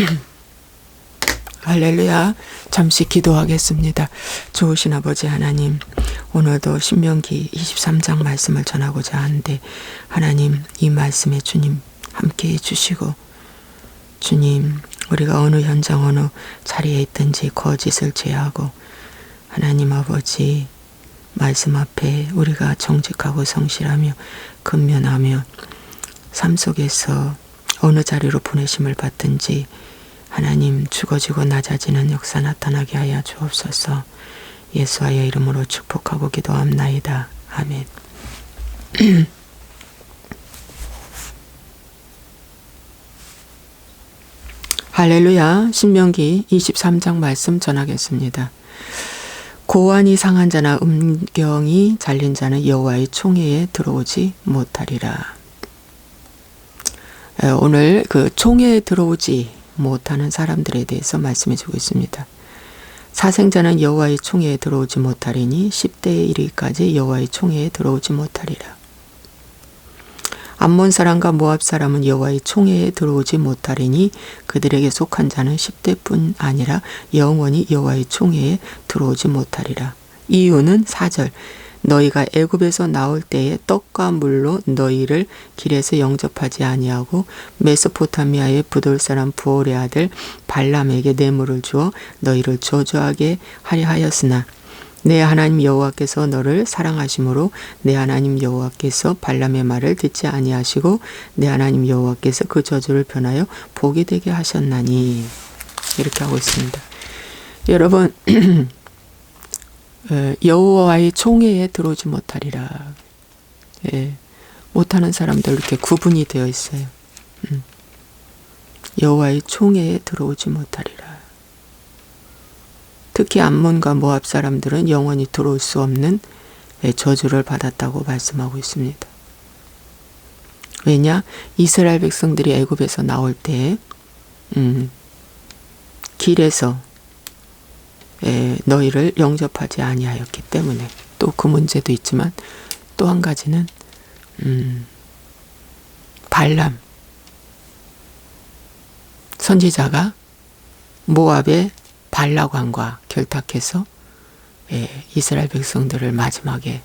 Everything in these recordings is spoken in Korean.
할렐루야. 잠시 기도하겠습니다. 좋으신 아버지 하나님, 오늘도 신명기 23장 말씀을 전하고자 하는데, 하나님, 이 말씀에 주님 함께 해주시고, 주님, 우리가 어느 현장, 어느 자리에 있든지 거짓을 제하고, 하나님 아버지, 말씀 앞에 우리가 정직하고 성실하며 근면하며 삶 속에서 어느 자리로 보내심을 받든지 하나님 죽어지고 낮아지는 역사 나타나게 하여 주옵소서 예수와의 이름으로 축복하고 기도합나이다. 아멘. 할렐루야 신명기 23장 말씀 전하겠습니다. 고안이 상한 자나 음경이 잘린 자는 여호와의 총회에 들어오지 못하리라. 오늘 그 총회에 들어오지 못하는 사람들에 대해서 말씀해 주고 있습니다. 사생자는 여호와의 총회에 들어오지 못하리니 10대에 이르기까지 여호와의 총회에 들어오지 못하리라. 암몬 사람과 모압 사람은 여호와의 총회에 들어오지 못하리니 그들에게 속한 자는 10대뿐 아니라 영원히 여호와의 총회에 들어오지 못하리라. 이유는 4절 너희가 애굽에서 나올 때에 떡과 물로 너희를 길에서 영접하지 아니하고 메소포타미아의 부돌 사람 부올의 아들 발람에게 뇌물을 주어 너희를 저주하게 하려 하였으나 내 하나님 여호와께서 너를 사랑하심으로 내 하나님 여호와께서 발람의 말을 듣지 아니하시고 내 하나님 여호와께서 그 저주를 변하여 복이 되게 하셨나니 이렇게 하고 있습니다. 여러분 여호와의 총회에 들어오지 못하리라. 예, 못하는 사람들 이렇게 구분이 되어 있어요. 음. 여호와의 총회에 들어오지 못하리라. 특히 암몬과 모압 사람들은 영원히 들어올 수 없는 저주를 받았다고 말씀하고 있습니다. 왜냐? 이스라엘 백성들이 애굽에서 나올 때 음, 길에서 에, 너희를 영접하지 아니하였기 때문에 또 그 문제도 있지만 또 한 가지는 음, 발람 선지자가 모압의 발라관과 결탁해서 예, 이스라엘 백성들을 마지막에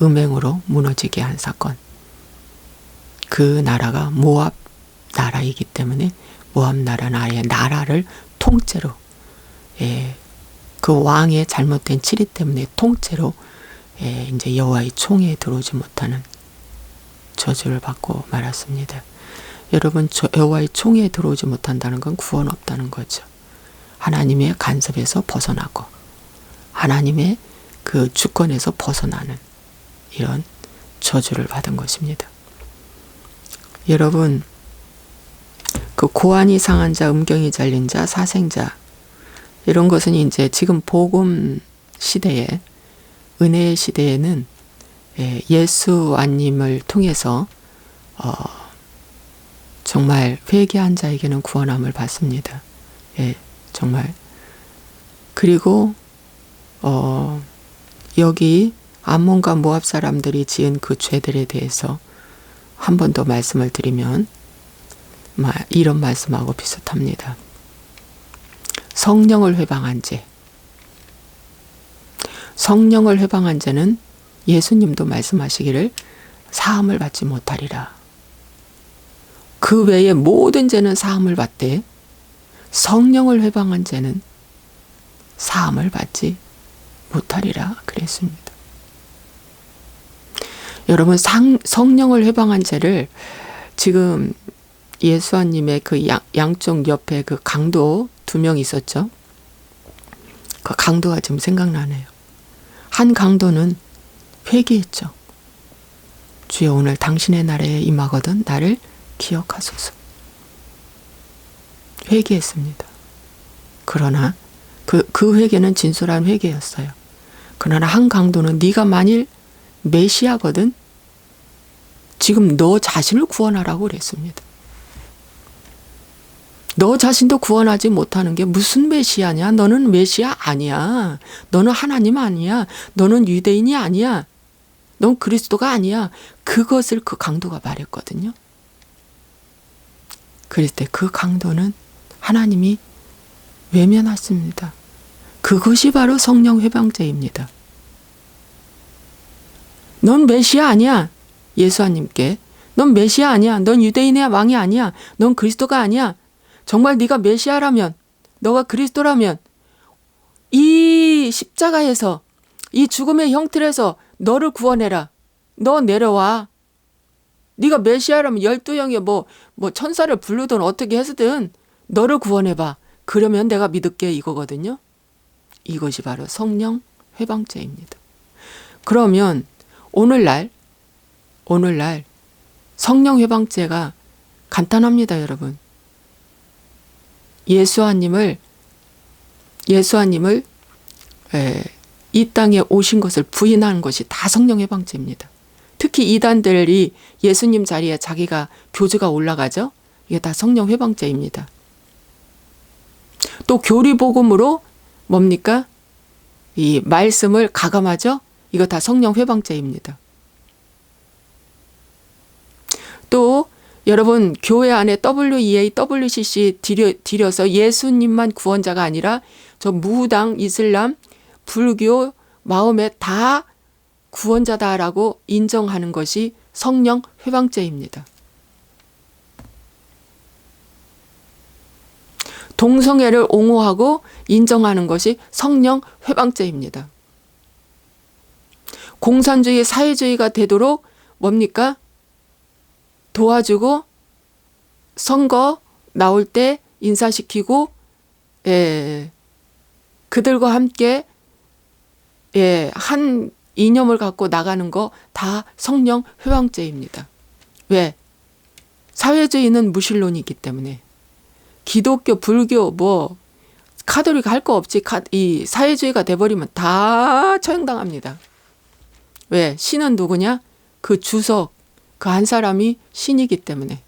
음행으로 무너지게 한 사건. 그 나라가 모압 나라이기 때문에 모압 나라는 아예 나라를 통째로 예, 그 왕의 잘못된 치리 때문에 통째로 예, 이제 여호와의 총에 들어오지 못하는 저주를 받고 말았습니다. 여러분 여호와의 총에 들어오지 못한다는 건 구원 없다는 거죠. 하나님의 간섭에서 벗어나고 하나님의 그 주권에서 벗어나는 이런 저주를 받은 것입니다. 여러분, 그 고안이 상한 자, 음경이 잘린 자, 사생자, 이런 것은 이제 지금 복음 시대에, 은혜의 시대에는 예, 예수 안님을 통해서, 어, 정말 회개한 자에게는 구원함을 받습니다. 예. 정말. 그리고 어 여기 암몬과 모압 사람들이 지은 그 죄들에 대해서 한 번 더 말씀을 드리면 이런 말씀하고 비슷합니다. 성령을 회방한 죄. 성령을 회방한 죄는 예수님도 말씀하시기를 사함을 받지 못하리라. 그 외에 모든 죄는 사함을 받되 성령을 회방한 자는 사함을 받지 못하리라 그랬습니다. 여러분 상, 성령을 회방한 자를 지금 예수님의 그 양, 양쪽 옆에 그 강도 두 명 있었죠. 그 강도가 지금 생각나네요. 한 강도는 회개했죠. 주여 오늘 당신의 날에 임하거든 나를 기억하소서. 회개했습니다. 그러나 그, 그 회개는 진솔한 회개였어요. 그러나 한 강도는 네가 만일 메시아거든 지금 너 자신을 구원하라고 그랬습니다. 너 자신도 구원하지 못하는 게 무슨 메시아냐? 너는 메시아 아니야. 너는 하나님 아니야. 너는 유대인이 아니야. 넌 그리스도가 아니야. 그것을 그 강도가 말했거든요. 그럴 때 그 강도는 하나님이 외면하십니다. 그것이 바로 성령 회방제입니다. 넌 메시아 아니야. 예수님께 넌 메시아 아니야. 넌 유대인의 왕이 아니야. 넌 그리스도가 아니야. 정말 네가 메시아라면 너가 그리스도라면 이 십자가에서 이 죽음의 형틀에서 너를 구원해라. 너 내려와. 네가 메시아라면 열두 영의 뭐, 뭐 천사를 부르든 어떻게 해서든 너를 구원해봐. 그러면 내가 믿을게 이거거든요. 이것이 바로 성령 회방죄입니다. 그러면 오늘날 오늘날 성령 회방죄가 간단합니다, 여러분. 예수아님을 예수아님을 에, 이 땅에 오신 것을 부인하는 것이 다 성령 회방죄입니다. 특히 이단들이 예수님 자리에 자기가 교주가 올라가죠. 이게 다 성령 회방죄입니다. 또 교리 복음으로 뭡니까? 이 말씀을 가감하죠. 이거 다 성령 회방죄입니다. 또 여러분 교회 안에 WEA, WCC 들여, 들여서 예수님만 구원자가 아니라 저 무당, 이슬람, 불교, 마음에 다 구원자다라고 인정하는 것이 성령 회방죄입니다. 동성애를 옹호하고 인정하는 것이 성령 회방죄입니다. 공산주의, 사회주의가 되도록 뭡니까? 도와주고 선거 나올 때 인사시키고 예, 그들과 함께 예, 한 이념을 갖고 나가는 거 다 성령 회왕죄입니다. 왜? 사회주의는 무신론이기 때문에 기독교, 불교, 뭐 카톨릭 할 거 없지. 이 사회주의가 돼버리면 다 처형당합니다. 왜? 신은 누구냐? 그 주석, 그 한 사람이 신이기 때문에.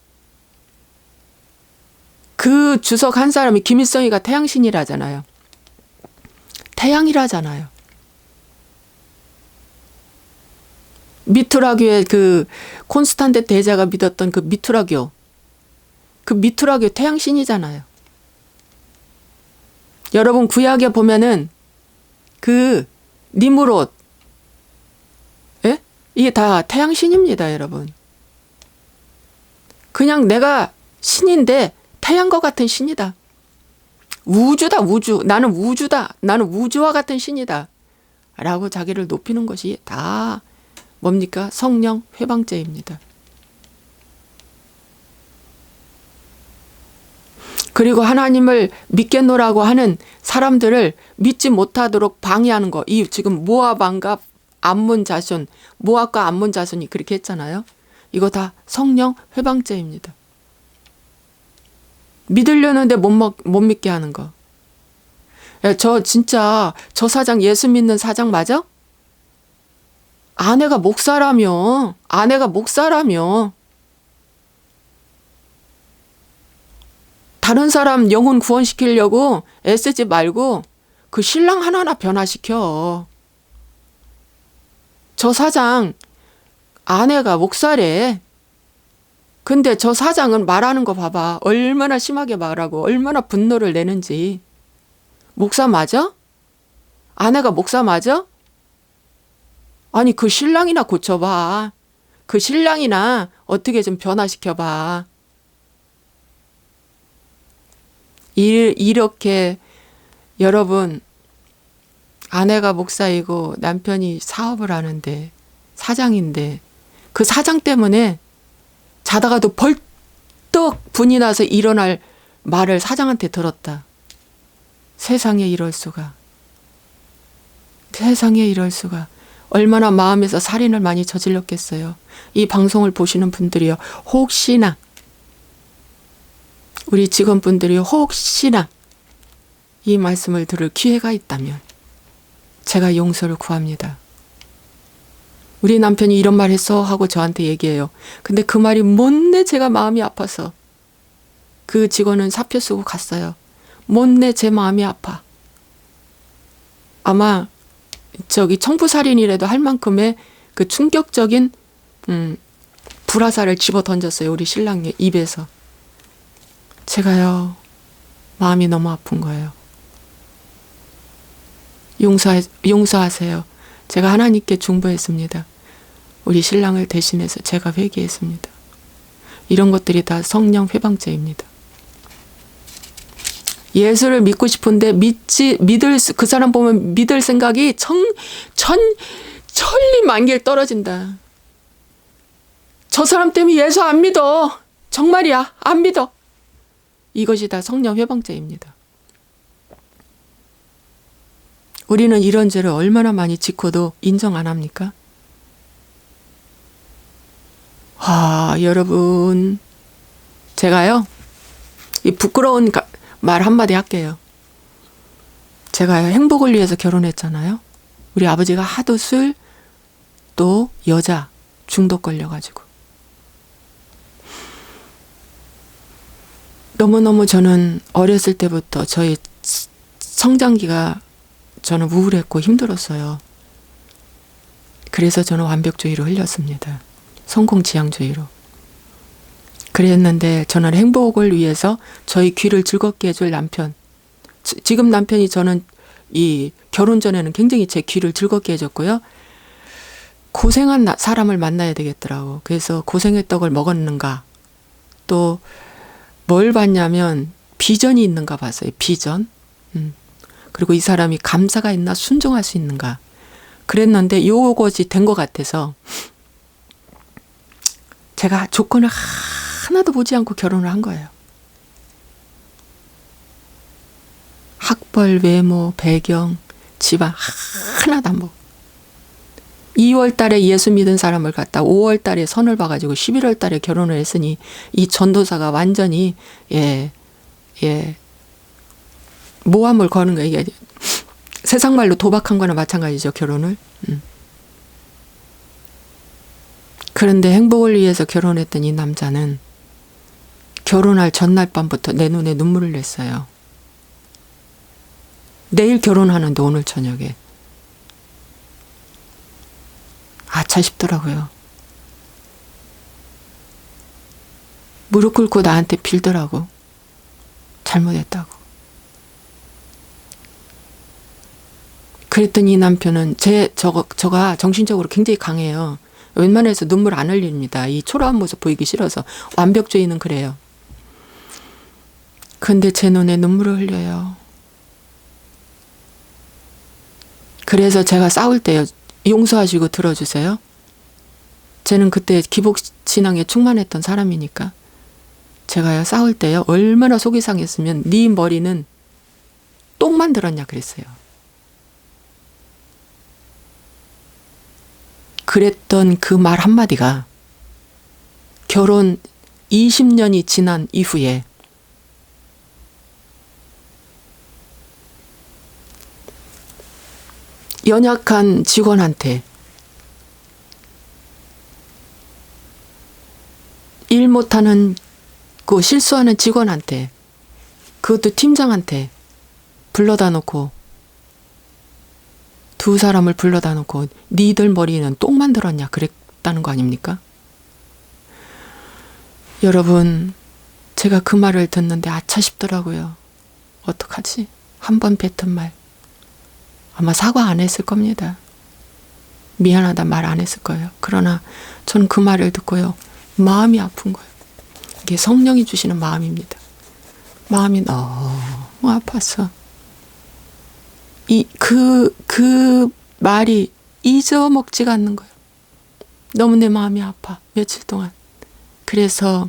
그 주석 한 사람이 김일성이가 태양신이라잖아요. 태양이라잖아요. 미투라교의 그 콘스탄데 대자가 믿었던 그 미투라교. 그 미투라교 태양신이잖아요. 여러분 구약에 보면은 그 니무롯 예? 이게 다 태양신입니다, 여러분. 그냥 내가 신인데 태양과 같은 신이다. 우주다, 우주. 나는 우주다. 나는 우주와 같은 신이다. 라고 자기를 높이는 것이 다 뭡니까? 성령 회방죄입니다. 그리고 하나님을 믿겠노라고 하는 사람들을 믿지 못하도록 방해하는 거. 이 지금 모압왕과 암문 자손, 모압과 암문 자손이 그렇게 했잖아요. 이거 다 성령 회방죄입니다. 믿으려는데 못, 먹, 못 믿게 하는 거. 야, 저 진짜 저 사장 예수 믿는 사장 맞아? 아내가 목사라며. 아내가 목사라며. 다른 사람 영혼 구원시키려고 애쓰지 말고 그 신랑 하나하나 변화시켜. 저 사장 아내가 목사래. 근데 저 사장은 말하는 거 봐봐. 얼마나 심하게 말하고 얼마나 분노를 내는지. 목사 맞아? 아내가 목사 맞아? 아니 그 신랑이나 고쳐봐. 그 신랑이나 어떻게 좀 변화시켜봐. 일, 이렇게 여러분 아내가 목사이고 남편이 사업을 하는데 사장인데 그 사장 때문에 자다가도 벌떡 분이 나서 일어날 말을 사장한테 들었다. 세상에 이럴 수가. 세상에 이럴 수가. 얼마나 마음에서 살인을 많이 저질렀겠어요. 이 방송을 보시는 분들이요. 혹시나 우리 직원분들이 혹시나 이 말씀을 들을 기회가 있다면 제가 용서를 구합니다. 우리 남편이 이런 말 했어 하고 저한테 얘기해요. 근데 그 말이 못내 제가 마음이 아파서 그 직원은 사표 쓰고 갔어요. 못내 제 마음이 아파. 아마 저기 청부살인이라도 할 만큼의 그 충격적인 음, 불화살을 집어 던졌어요. 우리 신랑의 입에서. 제가요, 마음이 너무 아픈 거예요. 용서, 용서하세요. 제가 하나님께 중보했습니다. 우리 신랑을 대신해서 제가 회개했습니다. 이런 것들이 다 성령 회방죄입니다. 예수를 믿고 싶은데 믿지 믿을 수- 그 사람 보면 믿을 생각이 천, 천 천리 만길 떨어진다. 저 사람 때문에 예수 안 믿어. 정말이야. 안 믿어. 이것이 다 성령 회방죄입니다. 우리는 이런 죄를 얼마나 많이 짓고도 인정 안 합니까? 아, 여러분. 제가요, 이 부끄러운 가- 말 한마디 할게요. 제가 행복을 위해서 결혼했잖아요. 우리 아버지가 하도 술, 또 여자 중독 걸려가지고. 너무너무 저는 어렸을 때부터 저희 성장기가 저는 우울했고 힘들었어요. 그래서 저는 완벽주의로 흘렸습니다. 성공 지향주의로. 그랬는데 저는 행복을 위해서 저희 귀를 즐겁게 해줄 남편. 지- 지금 남편이 저는 이 결혼 전에는 굉장히 제 귀를 즐겁게 해줬고요. 고생한 나- 사람을 만나야 되겠더라고. 그래서 고생의 떡을 먹었는가. 또 뭘 봤냐면 비전이 있는가 봤어요. 비전. 음. 그리고 이 사람이 감사가 있나 순종할 수 있는가. 그랬는데 요것이 된 것 같아서 제가 조건을 하나도 보지 않고 결혼을 한 거예요. 학벌, 외모, 배경, 집안 하나도 안 보고. 2월 달에 예수 믿은 사람을 갖다 5월 달에 선을 봐가지고 11월 달에 결혼을 했으니 이 전도사가 완전히 예, 예, 모함을 거는 거예요. 이게 세상 말로 도박한 거나 마찬가지죠, 결혼을. 음. 그런데 행복을 위해서 결혼했던 이 남자는 결혼할 전날 밤부터 내 눈에 눈물을 냈어요. 내일 결혼하는데 오늘 저녁에. 아차 싶더라고요. 무릎 꿇고 나한테 빌더라고. 잘못했다고. 그랬더니 이 남편은 제 저거 저가 정신적으로 굉장히 강해요. 웬만해서 눈물 안 흘립니다. 이 초라한 모습 보이기 싫어서 완벽주의는 그래요. 근데 제 눈에 눈물을 흘려요. 그래서 제가 싸울 때요. 용서하시고 들어주세요. 쟤는 그때 기복 신앙에 충만했던 사람이니까 제가요 싸울 때요 얼마나 속이 상했으면 네 머리는 똥 만 들었냐 그랬어요. 그랬던 그 말 한마디가 결혼 20년이 지난 이후에 연약한 직원한테 일 못하는 그 실수하는 직원한테 그것도 팀장한테 불러다 놓고 두 사람을 불러다 놓고 니들 머리는 똥 만들었냐 그랬다는 거 아닙니까? 여러분 제가 그 말을 듣는데 아차 싶더라고요. 어떡하지? 한 번 뱉은 말 아마 사과 안 했을 겁니다. 미안하다 말 안 했을 거예요. 그러나 전그 말을 듣고요. 마음이 아픈 거예요. 이게 성령이 주시는 마음입니다. 마음이 너무 아팠어. 이, 그, 그 말이 잊어먹지가 않는 거예요. 너무 내 마음이 아파. 며칠 동안. 그래서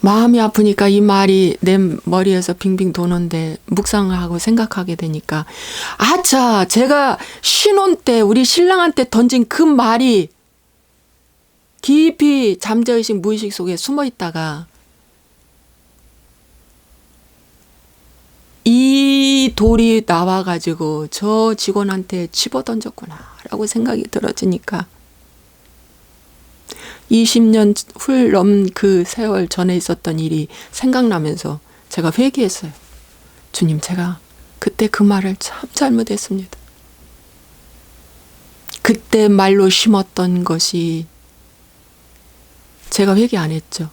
마음이 아프니까 이 말이 내 머리에서 빙빙 도는데 묵상하고 생각하게 되니까 아차 제가 신혼 때 우리 신랑한테 던진 그 말이 깊이 잠재의식 무의식 속에 숨어 있다가 이 돌이 나와가지고 저 직원한테 집어 던졌구나라고 생각이 들어지니까 20년 훌 넘 그 세월 전에 있었던 일이 생각나면서 제가 회개했어요. 주님, 제가 그때 그 말을 참 잘못했습니다. 그때 말로 심었던 것이 제가 회개 안 했죠.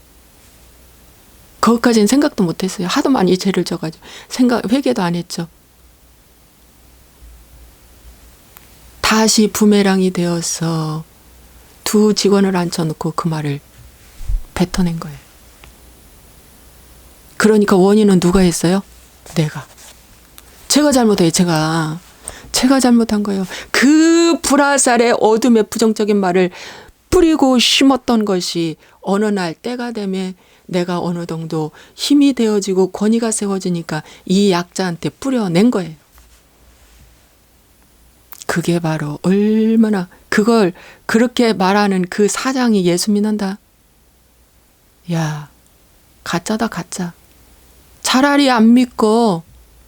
그것까지는 생각도 못했어요. 하도 많이 죄를 져가지고 생각 회개도 안 했죠. 다시 부메랑이 되어서 두 직원을 앉혀놓고 그 말을 뱉어낸 거예요. 그러니까 원인은 누가 했어요? 내가. 제가 잘못해요, 제가. 제가 잘못한 거예요. 그 불화살의 어둠의 부정적인 말을 뿌리고 심었던 것이 어느 날 때가 되면 내가 어느 정도 힘이 되어지고 권위가 세워지니까 이 약자한테 뿌려낸 거예요. 그게 바로 얼마나 그걸 그렇게 말하는 그 사장이 예수 믿는다. 야, 가짜다, 가짜. 차라리 안 믿고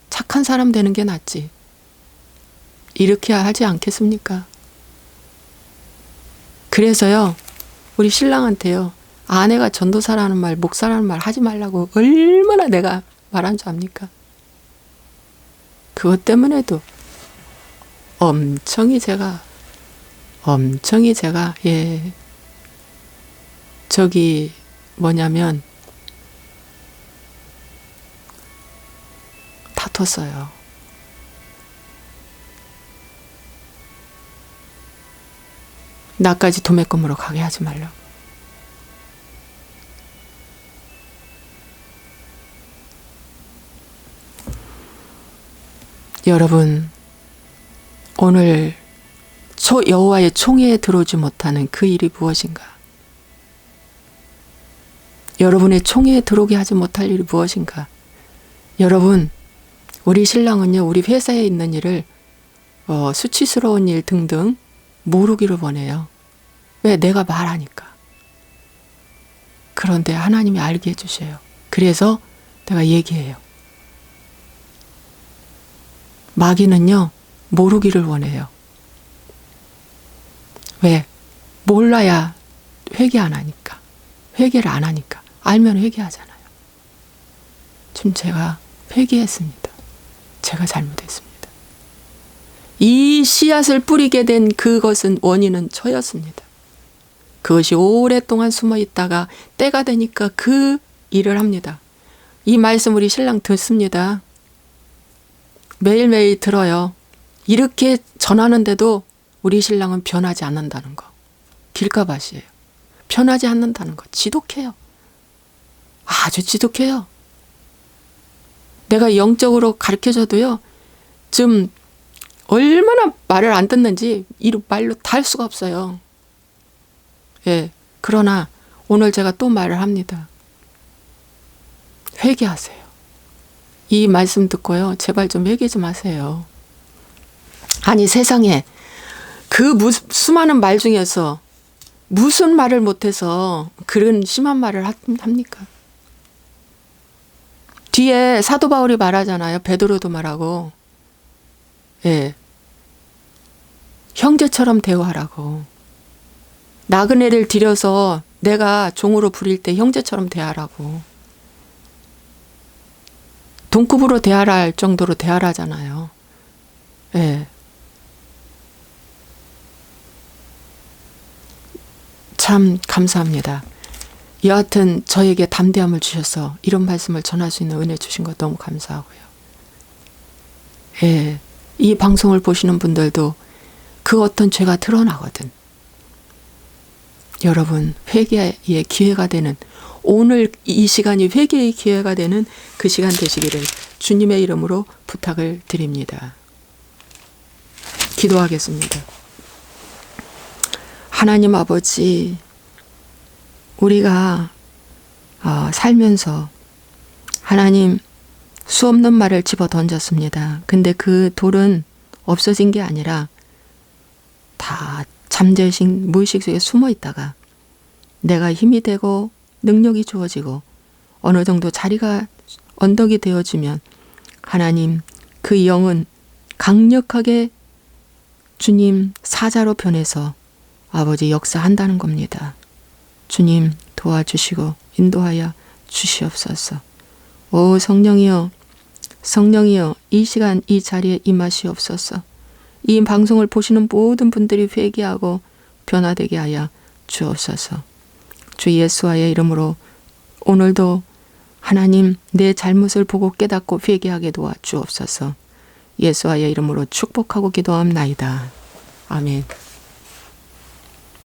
착한 사람 되는 게 낫지. 이렇게 하지 않겠습니까? 그래서요, 우리 신랑한테요, 아내가 전도사라는 말, 목사라는 말 하지 말라고 얼마나 내가 말한 줄 압니까? 그것 때문에도 엄청이 제가, 엄청이 제가, 예, 저기, 뭐냐면, 다퉜어요. 나까지 도매금으로 가게 하지 말라고. 여러분, 오늘 초 여호와의 총회에 들어오지 못하는 그 일이 무엇인가? 여러분의 총회에 들어오게 하지 못할 일이 무엇인가? 여러분, 우리 신랑은요, 우리 회사에 있는 일을 어, 수치스러운 일 등등 모르기를 원해요. 왜? 내가 말하니까. 그런데 하나님이 알게 해주셔요. 그래서 내가 얘기해요. 마귀는요, 모르기를 원해요. 왜? 몰라야 회개 안 하니까. 회개를 안 하니까. 알면 회개하잖아요. 지금 제가 회개했습니다. 제가 잘못했습니다. 이 씨앗을 뿌리게 된 그것은 원인은 저였습니다. 그것이 오랫동안 숨어 있다가 때가 되니까 그 일을 합니다. 이 말씀 우리 신랑 듣습니다. 매일매일 들어요. 이렇게 전하는데도 우리 신랑은 변하지 않는다는 거. 길가밭이에요. 변하지 않는다는 거. 지독해요. 아주 지독해요. 내가 영적으로 가르쳐줘도요, 좀 얼마나 말을 안 듣는지 이 말로 다 할 수가 없어요. 예. 그러나 오늘 제가 또 말을 합니다. 회개하세요. 이 말씀 듣고요. 제발 좀 회개 좀 하세요. 아니 세상에 그 수많은 말 중에서 무슨 말을 못해서 그런 심한 말을 합니까? 뒤에 사도 바울이 말하잖아요. 베드로도 말하고. 예. 형제처럼 대우하라고. 나그네를 들여서 내가 종으로 부릴 때 형제처럼 대하라고. 동급으로 대하라 할 정도로 대하라잖아요. 예. 참 감사합니다. 여하튼 저에게 담대함을 주셔서 이런 말씀을 전할 수 있는 은혜 주신 것 너무 감사하고요. 예, 이 방송을 보시는 분들도 그 어떤 죄가 드러나거든. 여러분, 회개의 기회가 되는, 오늘 이 시간이 회개의 기회가 되는 그 시간 되시기를 주님의 이름으로 부탁을 드립니다. 기도하겠습니다. 하나님 아버지, 우리가 어, 살면서 하나님 수 없는 말을 집어 던졌습니다. 근데 그 돌은 없어진 게 아니라 다 잠재식 무의식 속에 숨어 있다가 내가 힘이 되고 능력이 주어지고 어느 정도 자리가 언덕이 되어지면 하나님 그 영은 강력하게 주님 사자로 변해서 아버지 역사한다는 겁니다. 주님 도와주시고 인도하여 주시옵소서. 오 성령이여 성령이여 이 시간 이 자리에 임하시옵소서. 이 방송을 보시는 모든 분들이 회개하고 변화되게 하여 주옵소서. 주 예수와의 이름으로 오늘도 하나님 내 잘못을 보고 깨닫고 회개하게 도와 주옵소서. 예수와의 이름으로 축복하고 기도함나이다. 아멘.